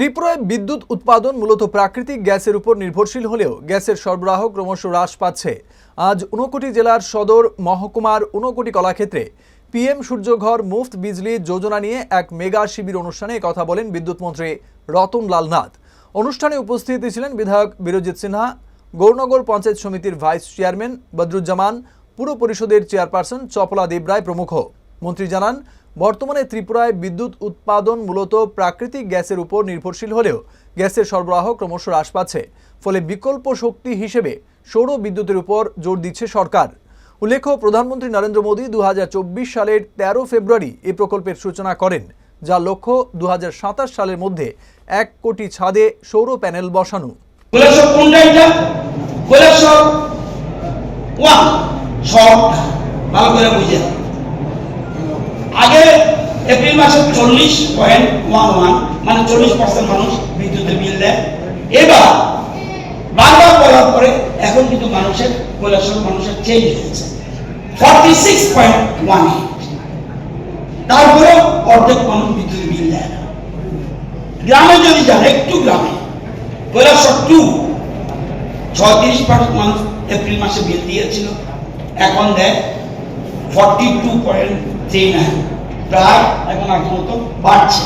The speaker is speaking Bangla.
ত্রিপুরায় বিদ্যুৎ উৎপাদন মূলত প্রাকৃতিক গ্যাসের উপর নির্ভরশীল হলেও গ্যাসের সরবরাহ ক্রমশ হ্রাস পাচ্ছে। আজ ঊনকোটি জেলার সদর, মহকুমার ঊনকোটি কলাক্ষেত্রে পিএম সূর্যঘর, মুফত বিজলি যোজনা নিয়ে এক মেগা শিবির অনুষ্ঠানে কথা বলেন বিদ্যুৎ মন্ত্রী রতনলাল নাথ। অনুষ্ঠানে উপস্থিত ছিলেন বিধায়ক বিরজিৎ সিনহা, গৌরনগর পঞ্চায়েত সমিতির ভাইস চেয়ারম্যান বদরুজ্জামান, পুর পরিষদের চেয়ারপারসন চপলা দেবরায় প্রমুখ। মন্ত্রী জানান, বর্তমানে ত্রিপুরায় বিদ্যুৎ উৎপাদন মূলত প্রাকৃতিক গ্যাসের উপর নির্ভরশীল হলেও গ্যাসের সরবরাহ ক্রমশ হ্রাস পাচ্ছে। ফলে বিকল্প শক্তি হিসেবে সৌর বিদ্যুতের উপর জোর দিচ্ছে সরকার। উল্লেখ্য, প্রধানমন্ত্রী নরেন্দ্র মোদী দু হাজার চব্বিশ সালের তেরো ফেব্রুয়ারি এই প্রকল্পের সূচনা করেন, যার লক্ষ্য দু হাজার সাতাশ সালের মধ্যে এক কোটি ছাদে সৌর প্যানেল বসানো। ভালো করে বুঝে। এপ্রিল মাসে চল্লিশ পয়েন্ট ওয়ান ওয়ান মানে চল্লিশ পার্সেন্ট মানুষ বিদ্যুতের বিল দেয়। এবার বারবার বলার পরে এখন কিন্তু মানুষের কৈলাসর মানুষের চেঞ্জ হয়েছে। Forty six point one eight তারপরে অর্ধেক মানুষ বিদ্যুৎ বিল দেয় না। গ্রামে যদি যান, একটু গ্রামে কৈলাসর টু ছত্রিশ পার্সেন্ট মানুষ এপ্রিল মাসে বিল দিয়েছিল। এখন দেয় forty two point three nine প্রায় এখন আগের মতো বাড়ছে।